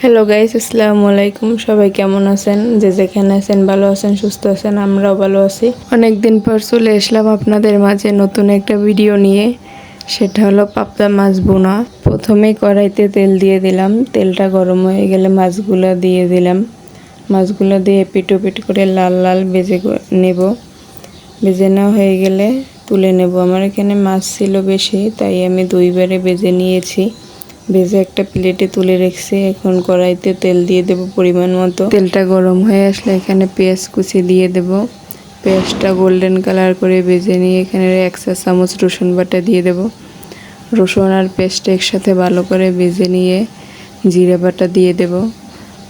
Hello guys আসসালামু আলাইকুম। সবাই কেমন আছেন? যে যেখানে আছেন, ভালো আছেন, সুস্থ আছেন, আমরাও ভালো আছি। অনেকদিন পর চলে এসলাম আপনাদের মাঝে নতুন একটা ভিডিও নিয়ে। সেটা হলো পাবদা মাছ বোনা প্রথমে কড়াইতে তেল দিয়ে দিলাম। তেলটা গরম হয়ে গেলে মাছগুলো দিয়ে দিলাম। মাছগুলো দিয়ে পিটো পিট করে লাল লাল গ- নেব। ভেজে নেওয়া হয়ে গেলে তুলে নেব। আমার এখানে মাছ ছিল বেশি, তাই আমি দুইবারে ভেজে নিয়েছি। ভেজে একটা প্লেটে তুলে রেখেছি। এখন কড়াইতে তেল দিয়ে দেব পরিমাণ মতো। তেলটা গরম হয়ে আসলে এখানে পেঁয়াজ কুচি দিয়ে দেব। পেঁয়াজটা গোল্ডেন কালার করে ভেজে নিয়ে এখানে এক চা চামচ রসুন বাটা দিয়ে দেব। রসুন আর পেস্টটা একসাথে ভালো করে ভেজে নিয়ে জিরে বাটা দিয়ে দেব।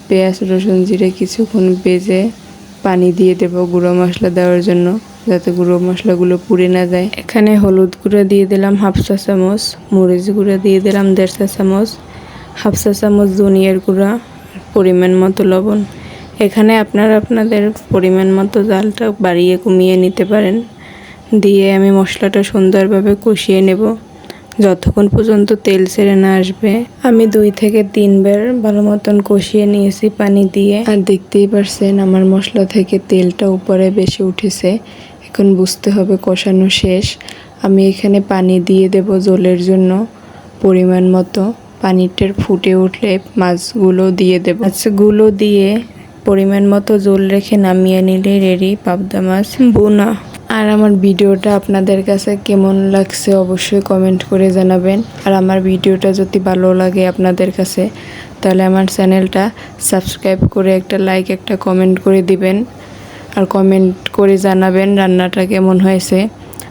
পেঁয়াজ রসুন জিরে কিছুক্ষণ ভেজে পানি দিয়ে দেব গুঁড়ো মশলা দেওয়ার জন্য। যাতে গুঁড়ো মশলাগুলো পুড়ে না যায়। এখানে হলুদ গুঁড়ো দিয়ে দিলাম হাফ চা চামচ, মরিচ গুঁড়ো দিয়ে দিলাম দেড় চা চামচ, হাফ চা চামচ ধনিয়ার গুঁড়া, পরিমাণ মতো লবণ। এখানে আপনারা আপনাদের পরিমাণ মতো জালটা বাড়িয়ে কমিয়ে নিতে পারেন। দিয়ে আমি মশলাটা সুন্দরভাবে কষিয়ে নেব। যতক্ষণ পর্যন্ত তেল ছেড়ে না আসবে, আমি দুই থেকে তিনবার ভালো মতন কষিয়ে নিয়েছি পানি দিয়ে। আর দেখতেই পারছেন আমার মশলা থেকে তেলটা উপরে বেশি উঠেছে। এখন বুঝতে হবে কষানো শেষ। আমি এখানে পানি দিয়ে দেব জলের জন্য। পরিমাণ মতো। পানিটার ফুটে উঠলে মাছগুলো দিয়ে দেব। মাছগুলো দিয়ে পরিমাণ মতো জল রেখে নামিয়ে নিলে রেডি পাবদা মাছ। বোনা। আর আমার ভিডিওটা আপনাদের কাছে কেমন লাগছে অবশ্যই কমেন্ট করে জানাবেন। আর আমার ভিডিওটা যদি ভালো লাগে আপনাদের কাছে, তাহলে আমার চ্যানেলটা সাবস্ক্রাইব করে একটা লাইক, একটা কমেন্ট করে দিবেন। আর কমেন্ট করে জানাবেন রান্নাটা কেমন হয়েছে।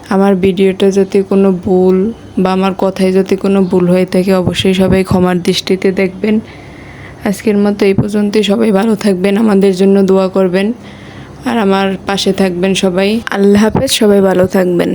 আমার ভিডিওটা যদি কোনো ভুল বা আমার কথায় যদি কোনো ভুল হয়ে থাকে, অবশ্যই সবাই ক্ষমার দৃষ্টিতে দেখবেন। আজকের মতো এই পর্যন্তই। সবাই ভালো থাকবেন, আমাদের জন্য দোয়া করবেন। আর আমার পাশে থাকবেন সবাই। আল্লাহ হাফেজ, সবাই ভালো থাকবেন।